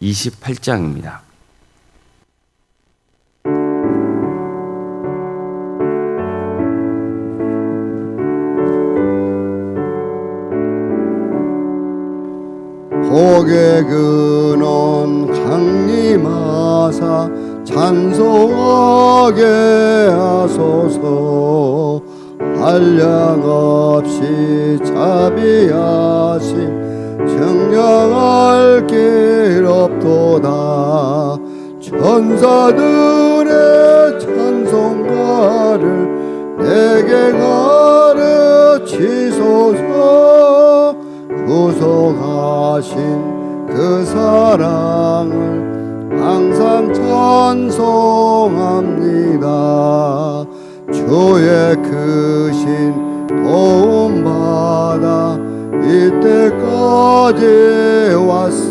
28장입니다. 복의 근원 강림하사 찬송하게 하소서 한량 없이 자비하심 정령할 길 없도다. 천사들의 찬송가를 내게 가르치소서. 구속하신 그 사랑을 항상 찬송합니다. 주의 크신 도움받아 이때까지 왔으니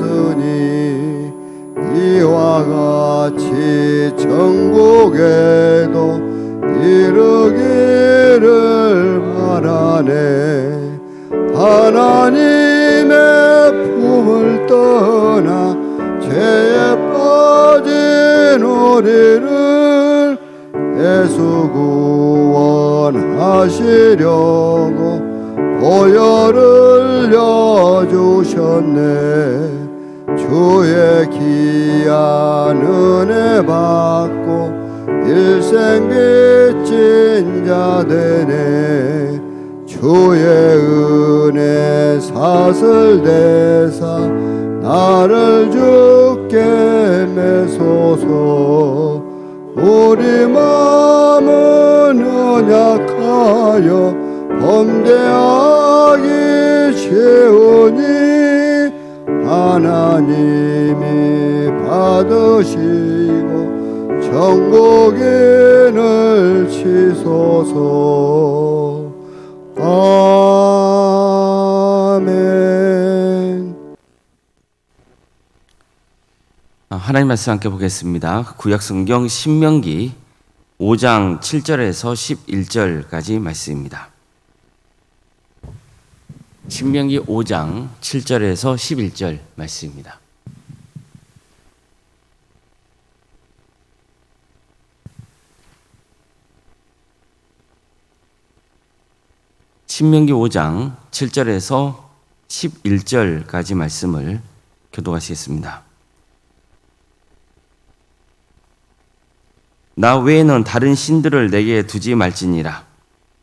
이와 같이 천국에도 이르기를 바라네. 하나님의 품을 떠나 죄에 빠진 우리를 예수 구원하시려고 보혈을 여주셨네 주의 귀한 은혜 받고 일생 빚진 자 되네. 주의 은혜 사슬 대사 나를 죽게 매소서. 우리 마음은 연약하여 범죄하기 쉬우니 하나님이 받으시고 천국인을 치소서 아멘 아, 하나님 말씀 함께 보겠습니다. 구약 성경 신명기 5장 7절에서 11절까지 말씀입니다. 신명기 5장 7절에서 11절 말씀입니다. 신명기 5장 7절에서 11절까지 말씀을 교도하시겠습니다. 나 외에는 다른 신들을 내게 두지 말지니라.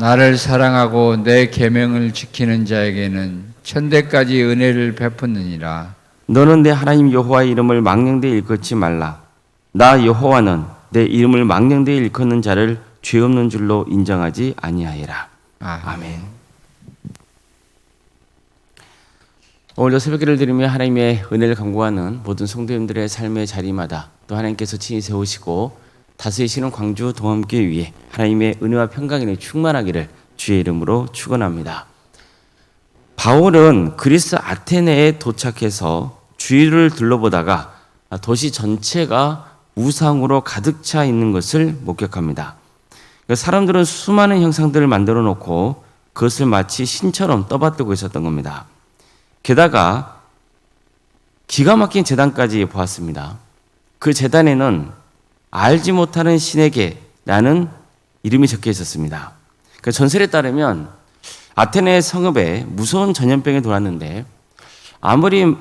나를 사랑하고 내 계명을 지키는 자에게는 천대까지 은혜를 베푸느니라 너는 내 하나님 여호와의 이름을 망령되이 일컫지 말라. 나 여호와는 내 이름을 망령되이 일컫는 자를 죄 없는 줄로 인정하지 아니하리라. 아멘. 아멘. 오늘도 새벽기를 드리며 하나님의 은혜를 간구하는 모든 성도님들의 삶의 자리마다 또 하나님께서 친히 세우시고 다스리시는 광주 동암교회 위에 하나님의 은혜와 평강이 충만하기를 주의 이름으로 축원합니다. 바울은 그리스 아테네에 도착해서 주위를 둘러보다가 도시 전체가 우상으로 가득 차 있는 것을 목격합니다. 그러니까 사람들은 수많은 형상들을 만들어 놓고 그것을 마치 신처럼 떠받들고 있었던 겁니다. 게다가 기가 막힌 재단까지 보았습니다. 그 재단에는 알지 못하는 신에게 라는 이름이 적혀 있었습니다. 그 전설에 따르면 아테네 성읍에 무서운 전염병이 돌았는데 아무리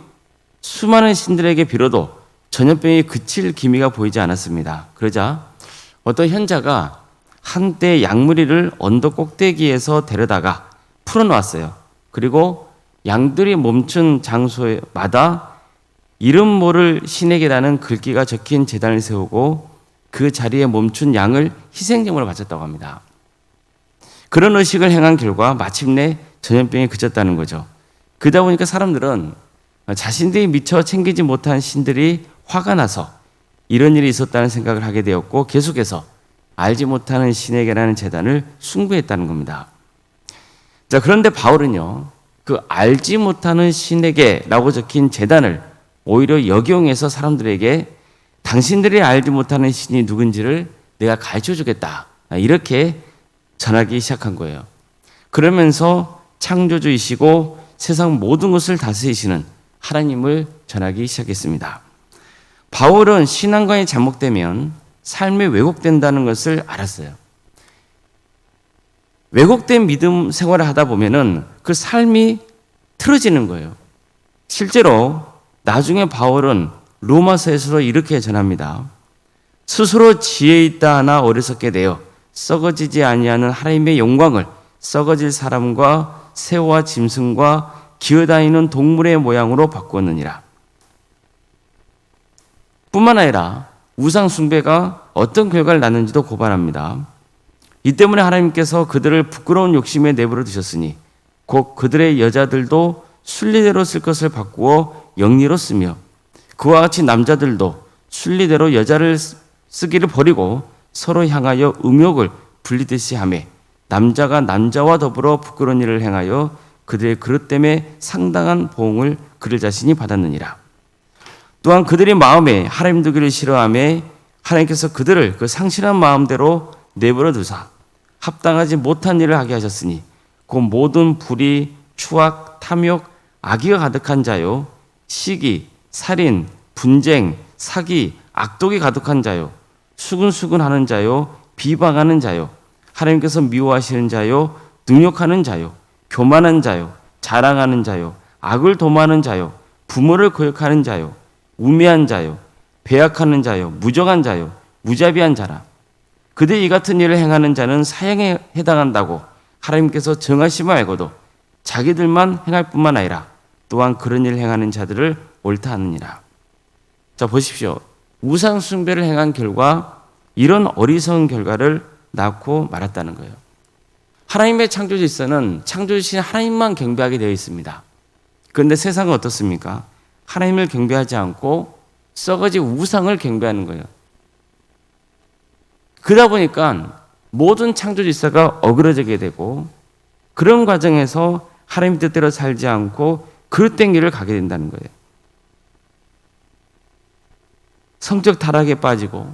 수많은 신들에게 빌어도 전염병이 그칠 기미가 보이지 않았습니다. 그러자 어떤 현자가 한때 양무리를 언덕 꼭대기에서 데려다가 풀어놓았어요. 그리고 양들이 멈춘 장소마다 이름 모를 신에게라는 글귀가 적힌 재단을 세우고 그 자리에 멈춘 양을 희생제물로 바쳤다고 합니다. 그런 의식을 행한 결과 마침내 전염병이 그쳤다는 거죠. 그러다 보니까 사람들은 자신들이 미처 챙기지 못한 신들이 화가 나서 이런 일이 있었다는 생각을 하게 되었고 계속해서 알지 못하는 신에게라는 재단을 숭배했다는 겁니다. 자, 그런데 바울은요, 그 알지 못하는 신에게라고 적힌 재단을 오히려 역용해서 사람들에게 당신들이 알지 못하는 신이 누군지를 내가 가르쳐 주겠다. 이렇게 전하기 시작한 거예요. 그러면서 창조주이시고 세상 모든 것을 다스리시는 하나님을 전하기 시작했습니다. 바울은 신앙관이 잘못되면 삶이 왜곡된다는 것을 알았어요. 왜곡된 믿음 생활을 하다 보면은 그 삶이 틀어지는 거예요. 실제로 나중에 바울은 로마서에서도 이렇게 전합니다. 스스로 지혜 있다 하나 어리석게 되어 썩어지지 아니하는 하나님의 영광을 썩어질 사람과 새와 짐승과 기어다니는 동물의 모양으로 바꾸었느니라. 뿐만 아니라 우상 숭배가 어떤 결과를 낳는지도 고발합니다. 이 때문에 하나님께서 그들을 부끄러운 욕심에 내버려 두셨으니 곧 그들의 여자들도 순리대로 쓸 것을 바꾸어 영리로 쓰며 그와 같이 남자들도 순리대로 여자를 쓰기를 버리고 서로 향하여 음욕을 불리듯이 하매 남자가 남자와 더불어 부끄러운 일을 행하여 그들의 그릇 때문에 상당한 보응을 그들 자신이 받았느니라. 또한 그들의 마음에 하나님 두기를 싫어하며 하나님께서 그들을 그 상실한 마음대로 내버려 두사 합당하지 못한 일을 하게 하셨으니 그 모든 불의, 추악, 탐욕, 악의가 가득한 자요 시기, 살인, 분쟁, 사기, 악독이 가득한 자요. 수근수근 하는 자요. 비방하는 자요. 하나님께서 미워하시는 자요. 능욕하는 자요. 교만한 자요. 자랑하는 자요. 악을 도모하는 자요. 부모를 거역하는 자요. 우매한 자요. 배약하는 자요. 무정한 자요. 무자비한 자라. 그들 이 같은 일을 행하는 자는 사형에 해당한다고 하나님께서 정하심을 알고도 자기들만 행할 뿐만 아니라 또한 그런 일을 행하는 자들을 옳다 하느니라. 자 보십시오. 우상 숭배를 행한 결과 이런 어리석은 결과를 낳고 말았다는 거예요. 하나님의 창조 질서는 창조주신 하나님만 경배하게 되어 있습니다. 그런데 세상은 어떻습니까? 하나님을 경배하지 않고 썩어지 우상을 경배하는 거예요. 그러다 보니까 모든 창조 질서가 어그러지게 되고 그런 과정에서 하나님 뜻대로 살지 않고 그릇된 길을 가게 된다는 거예요. 성적 타락에 빠지고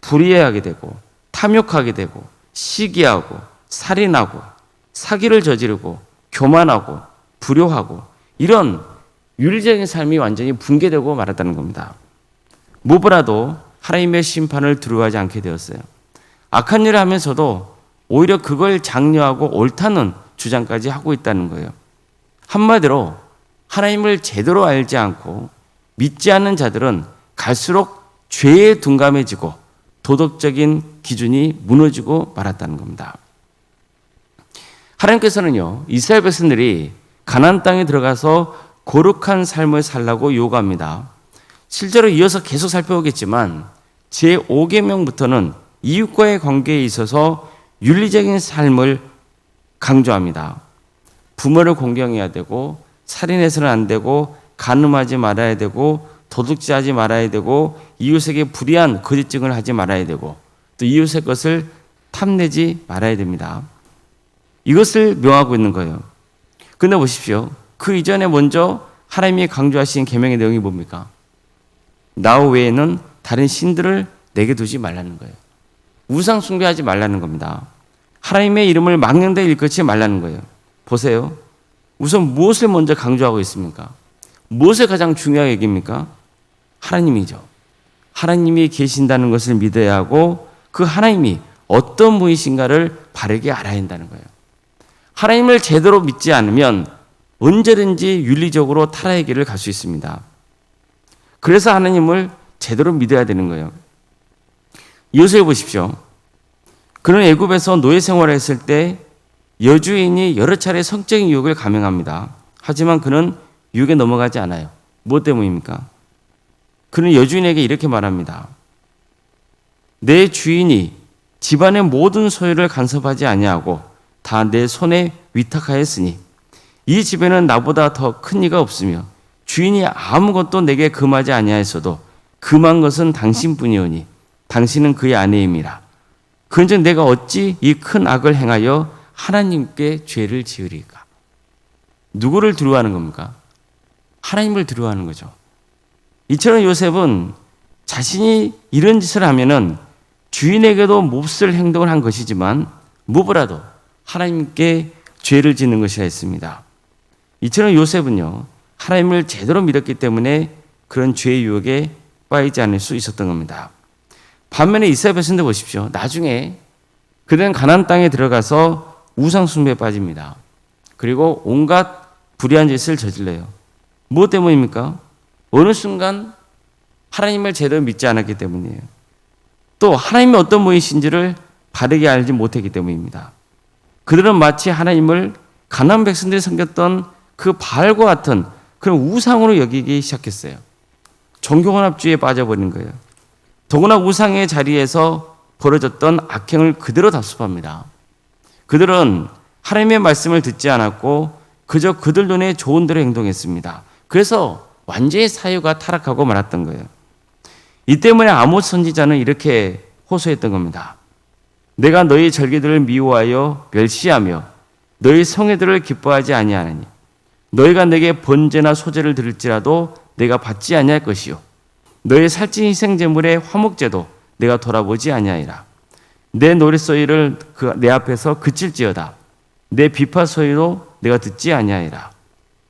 불의해하게 되고 탐욕하게 되고 시기하고 살인하고 사기를 저지르고 교만하고 불효하고 이런 윤리적인 삶이 완전히 붕괴되고 말았다는 겁니다. 무엇보다도 하나님의 심판을 두려워하지 않게 되었어요. 악한 일을 하면서도 오히려 그걸 장려하고 옳다는 주장까지 하고 있다는 거예요. 한마디로 하나님을 제대로 알지 않고 믿지 않는 자들은 갈수록 죄에 둔감해지고 도덕적인 기준이 무너지고 말았다는 겁니다. 하나님께서는요 이스라엘 백성들이 가나안 땅에 들어가서 거룩한 삶을 살라고 요구합니다. 실제로 이어서 계속 살펴보겠지만 제 5계명부터는 이웃과의 관계에 있어서 윤리적인 삶을 강조합니다. 부모를 공경해야 되고 살인해서는 안 되고 간음하지 말아야 되고 도둑질 하지 말아야 되고 이웃에게 불의한 거짓 증을 하지 말아야 되고 또 이웃의 것을 탐내지 말아야 됩니다. 이것을 명하고 있는 거예요. 근데 보십시오. 그 이전에 먼저 하나님이 강조하신 계명의 내용이 뭡니까? 나 외에는 다른 신들을 내게 두지 말라는 거예요. 우상 숭배하지 말라는 겁니다. 하나님의 이름을 망령되이 일컫지 말라는 거예요. 보세요. 우선 무엇을 먼저 강조하고 있습니까? 무엇을 가장 중요하게 여깁니까? 하나님이죠. 하나님이 계신다는 것을 믿어야 하고 그 하나님이 어떤 분이신가를 바르게 알아야 한다는 거예요. 하나님을 제대로 믿지 않으면 언제든지 윤리적으로 타락의 길을 갈 수 있습니다. 그래서 하나님을 제대로 믿어야 되는 거예요. 요셉 보십시오. 그는 애굽에서 노예 생활을 했을 때 여주인이 여러 차례 성적인 유혹을 감행합니다. 하지만 그는 유혹에 넘어가지 않아요. 무엇 때문입니까? 그는 여주인에게 이렇게 말합니다. 내 주인이 집안의 모든 소유를 간섭하지 아니하고 다 내 손에 위탁하였으니 이 집에는 나보다 더 큰 이가 없으며 주인이 아무것도 내게 금하지 아니하였어도 금한 것은 당신뿐이오니 당신은 그의 아내임이라. 그런즉 내가 어찌 이 큰 악을 행하여 하나님께 죄를 지으리까? 누구를 두려워하는 겁니까? 하나님을 두려워하는 거죠. 이처럼 요셉은 자신이 이런 짓을 하면은 주인에게도 몹쓸 행동을 한 것이지만 무엇보다도 하나님께 죄를 짓는 것이라 했습니다. 이처럼 요셉은요 하나님을 제대로 믿었기 때문에 그런 죄의 유혹에 빠지지 않을 수 있었던 겁니다. 반면에 이스라엘 백성들 보십시오. 나중에 그들은 가나안 땅에 들어가서 우상 숭배에 빠집니다. 그리고 온갖 불의한 짓을 저질러요. 무엇 때문입니까? 어느 순간 하나님을 제대로 믿지 않았기 때문이에요. 또 하나님이 어떤 분이신지를 바르게 알지 못했기 때문입니다. 그들은 마치 하나님을 가나안 백성들이 섬겼던 그 바알과 같은 그런 우상으로 여기기 시작했어요. 종교혼합주의에 빠져버린 거예요. 더구나 우상의 자리에서 벌어졌던 악행을 그대로 답습합니다. 그들은 하나님의 말씀을 듣지 않았고 그저 그들 눈에 좋은 대로 행동했습니다. 그래서 완전히 사유가 타락하고 말았던 거예요. 이 때문에 아모스 선지자는 이렇게 호소했던 겁니다. 내가 너희 절기들을 미워하여 멸시하며 너희 성회들을 기뻐하지 아니하느니 너희가 내게 번제나 소제를 드릴지라도 내가 받지 아니할 것이요 너희 살찐 희생 제물의 화목제도 내가 돌아보지 아니하리라 내 노랫소리를 그 내 앞에서 그칠지어다 내 비파 소리도 내가 듣지 아니하리라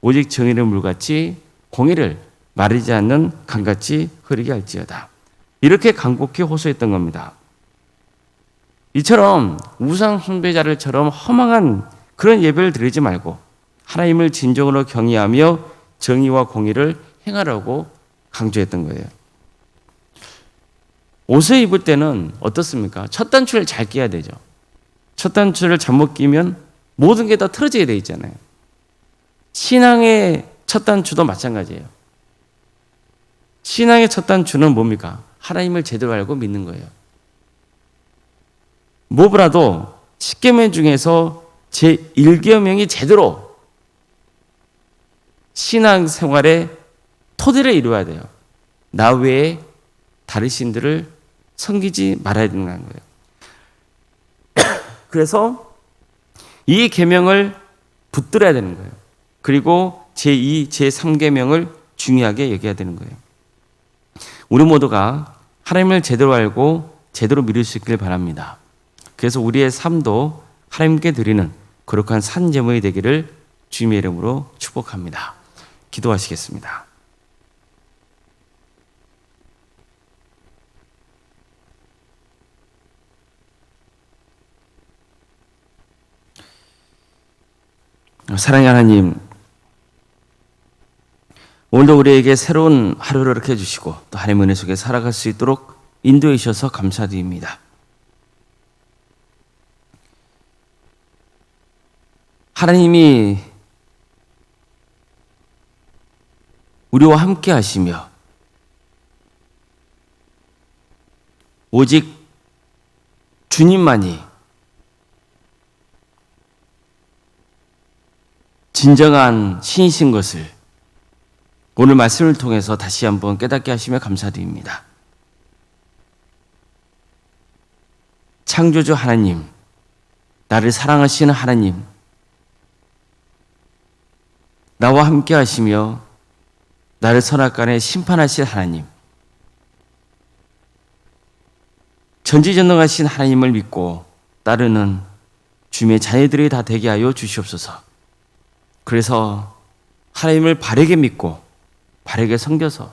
오직 정의를 물같이 공의를 마르지 않는 강같이 흐르게 할지어다 이렇게 간곡히 호소했던 겁니다. 이처럼 우상 숭배자를처럼 허망한 그런 예배를 드리지 말고 하나님을 진정으로 경외하며 정의와 공의를 행하라고 강조했던 거예요. 옷을 입을 때는 어떻습니까? 첫 단추를 잘 끼야 되죠. 첫 단추를 잘못 끼면 모든 게 다 틀어지게 돼 있잖아요. 신앙의 첫 단추도 마찬가지예요. 신앙의 첫 단추는 뭡니까? 하나님을 제대로 알고 믿는 거예요. 뭐보라도 십계명 중에서 제 1계명이 제대로 신앙 생활의 토대를 이루어야 돼요. 나 외에 다른 신들을 섬기지 말아야 된다는 거예요. 그래서 이 계명을 붙들어야 되는 거예요. 그리고 제2, 제3계명을 중요하게 여겨야 되는 거예요. 우리 모두가 하나님을 제대로 알고 제대로 믿을 수 있길 바랍니다. 그래서 우리의 삶도 하나님께 드리는 거룩한 산 제물이 되기를 주님의 이름으로 축복합니다. 기도하시겠습니다. 사랑의 하나님, 오늘도 우리에게 새로운 하루를 이렇게 해주시고 또 하나님의 은혜 속에 살아갈 수 있도록 인도해 주셔서 감사드립니다. 하나님이 우리와 함께 하시며 오직 주님만이 진정한 신이신 것을 오늘 말씀을 통해서 다시 한번 깨닫게 하시며 감사드립니다. 창조주 하나님, 나를 사랑하시는 하나님, 나와 함께 하시며 나를 선악간에 심판하실 하나님, 전지전능하신 하나님을 믿고 따르는 주님의 자녀들이 다 되게 하여 주시옵소서. 그래서 하나님을 바르게 믿고 바르게 섬겨서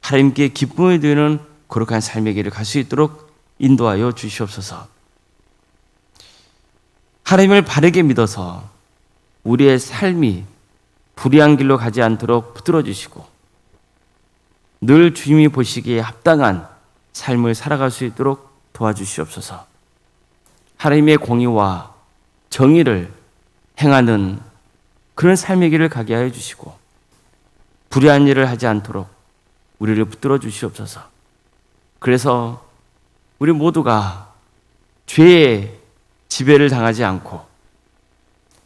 하나님께 기쁨을 드리는 거룩한 삶의 길을 갈 수 있도록 인도하여 주시옵소서. 하나님을 바르게 믿어서 우리의 삶이 불의한 길로 가지 않도록 붙들어 주시고 늘 주님이 보시기에 합당한 삶을 살아갈 수 있도록 도와주시옵소서. 하나님의 공의와 정의를 행하는 그런 삶의 길을 가게 하여 주시고 불의한 일을 하지 않도록 우리를 붙들어 주시옵소서. 그래서 우리 모두가 죄의 지배를 당하지 않고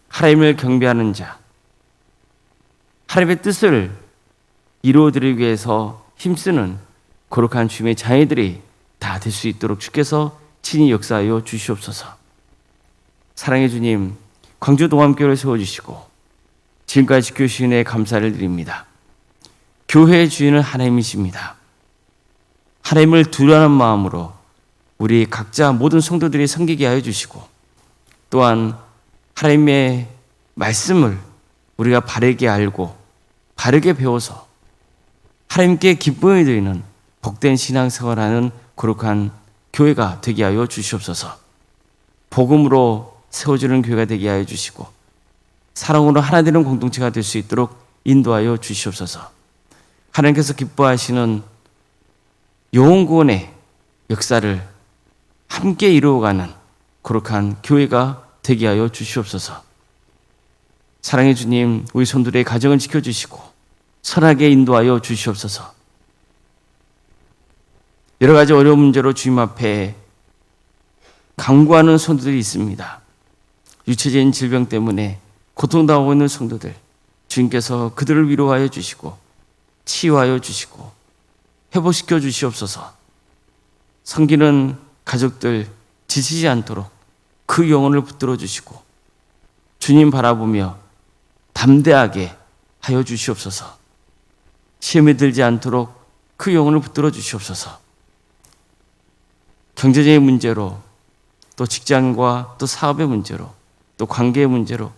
하나님을 경배하는 자, 하나님의 뜻을 이루어드리기 위해서 힘쓰는 거룩한 주님의 자녀들이 다 될 수 있도록 주께서 친히 역사하여 주시옵소서. 사랑의 주님, 광주 동암교회를 세워주시고 지금까지 지켜주신 에 감사를 드립니다. 교회의 주인은 하나님이십니다. 하나님을 두려워하는 마음으로 우리 각자 모든 성도들이 섬기게 하여 주시고 또한 하나님의 말씀을 우리가 바르게 알고 바르게 배워서 하나님께 기쁨을 드리는 복된 신앙생활하는 거룩한 교회가 되게 하여 주시옵소서. 복음으로 세워주는 교회가 되게 하여 주시고 사랑으로 하나 되는 공동체가 될 수 있도록 인도하여 주시옵소서. 하나님께서 기뻐하시는 영혼 구원의 역사를 함께 이루어가는 거룩한 교회가 되게 하여 주시옵소서. 사랑의 주님, 우리 손들의 가정을 지켜주시고 선하게 인도하여 주시옵소서. 여러 가지 어려운 문제로 주님 앞에 강구하는 성도들이 있습니다. 유체적인 질병 때문에 고통당하고 있는 성도들, 주님께서 그들을 위로하여 주시고 치유하여 주시고 회복시켜 주시옵소서. 섬기는 가족들 지치지 않도록 그 영혼을 붙들어 주시고 주님 바라보며 담대하게 하여 주시옵소서. 시험에 들지 않도록 그 영혼을 붙들어 주시옵소서. 경제적인 문제로 또 직장과 또 사업의 문제로 또 관계의 문제로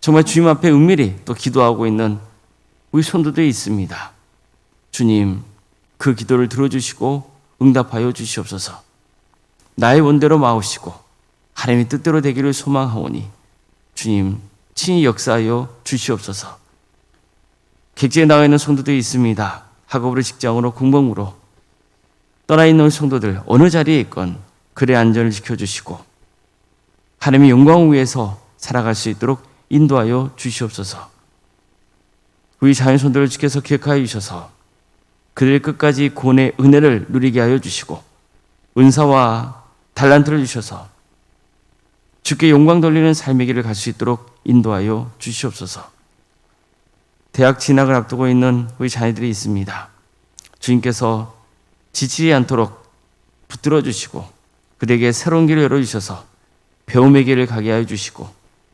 정말 주님 앞에 은밀히 또 기도하고 있는 우리 손도들이 있습니다. 주님, 그 기도를 들어주시고 응답하여 주시옵소서. 나의 원대로 마오시고 하나님의 뜻대로 되기를 소망하오니 주님 친히 역사하여 주시옵소서. 객지에 나와 있는 성도들이 있습니다. 학업으로 직장으로 공범으로 떠나 있는 성도들 어느 자리에 있건 그의 안전을 지켜주시고 하나님의 영광을 위해서 살아갈 수 있도록 인도하여 주시옵소서. 우리 자연손들을 주께서 기억하여 주셔서 그들 끝까지 구원의 은혜를 누리게 하여 주시고 은사와 달란트를 주셔서 주께 영광 돌리는 삶의 길을 갈 수 있도록 인도하여 주시옵소서. 대학 진학을 앞두고 있는 우리 자녀들이 있습니다. 주님께서 지치지 않도록 붙들어 주시고 그들에게 새로운 길을 열어 주셔서 배움의 길을 가게 하여 주시고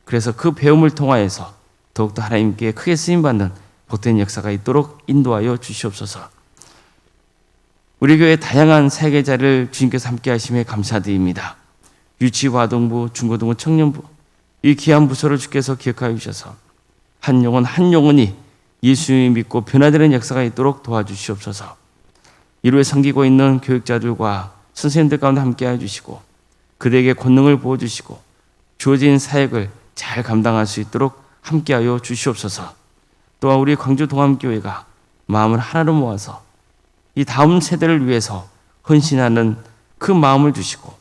그래서 그 배움을 통하여서 더욱더 하나님께 크게 쓰임 받는 복된 역사가 있도록 인도하여 주시옵소서. 우리 교회 다양한 사역자를 주님께서 함께 하심에 감사드립니다. 유치화동부, 중고등부, 청년부 이 귀한 부서를 주께서 기억하여 주셔서 한 영혼 한 영혼이 예수님 믿고 변화되는 역사가 있도록 도와주시옵소서. 이루에 섬기고 있는 교육자들과 선생님들 가운데 함께 해주시고 그들에게 권능을 부어주시고 주어진 사역을 잘 감당할 수 있도록 함께하여 주시옵소서. 또한 우리 광주 동암교회가 마음을 하나로 모아서 이 다음 세대를 위해서 헌신하는 그 마음을 주시고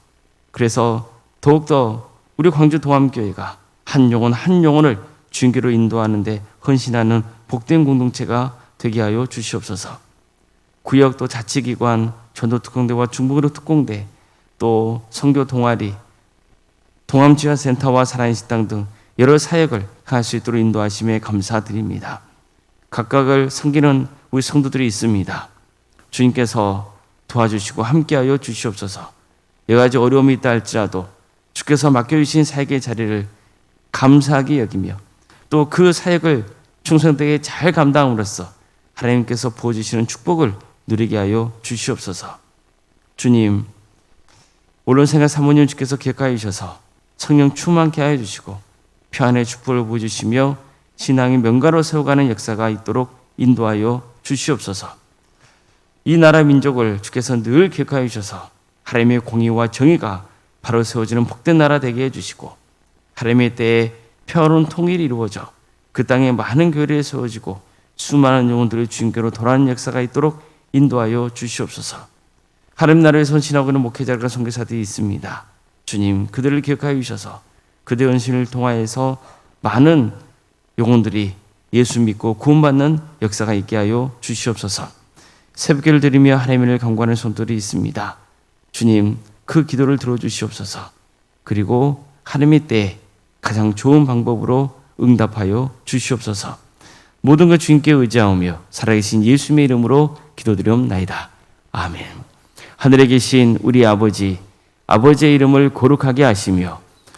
그래서 더욱더 우리 광주 동암교회가 한 영혼 한 영혼을 주님께로 인도하는데 헌신하는 복된 공동체가 되게 하여 주시옵소서. 구역 또 자치기관, 전도특공대와 중북으로 특공대, 또 성교 동아리, 동암지화센터와 사랑의 식당 등 여러 사역을 할 수 있도록 인도하심에 감사드립니다. 각각을 섬기는 우리 성도들이 있습니다. 주님께서 도와주시고 함께하여 주시옵소서. 여러 가지 어려움이 있다 할지라도 주께서 맡겨주신 사역의 자리를 감사하게 여기며 또 그 사역을 충성되게 잘 감당함으로써 하나님께서 부어주시는 축복을 누리게 하여 주시옵소서. 주님, 오늘 생각 사모님 주께서 기억하여 주셔서 성령 충만케 하여 주시고 평안의 축복을 보여주시며 신앙의 명가로 세워가는 역사가 있도록 인도하여 주시옵소서. 이 나라 민족을 주께서 늘 기억하여 주셔서 하나님의 공의와 정의가 바로 세워지는 복된 나라 되게 해주시고 하나님의 때에 평화로운 통일이 이루어져 그 땅에 많은 교회를 세워지고 수많은 영혼들의 주인께로 돌아가는 역사가 있도록 인도하여 주시옵소서. 하나님 나라에 선신하고 있는 목회자들과 선교사들이 있습니다. 주님 그들을 기억하여 주셔서 그들의 은신을 통하여서 많은 영혼들이 예수 믿고 구원받는 역사가 있게 하여 주시옵소서. 새벽기를 드리며 하나님을 간구하는 손들이 있습니다. 주님 그 기도를 들어주시옵소서. 그리고 하나님의 때에 가장 좋은 방법으로 응답하여 주시옵소서. 모든 것 주님께 의지하오며 살아계신 예수님의 이름으로 기도드리옵나이다. 아멘. 하늘에 계신 우리 아버지, 아버지의 이름을 거룩하게 하시며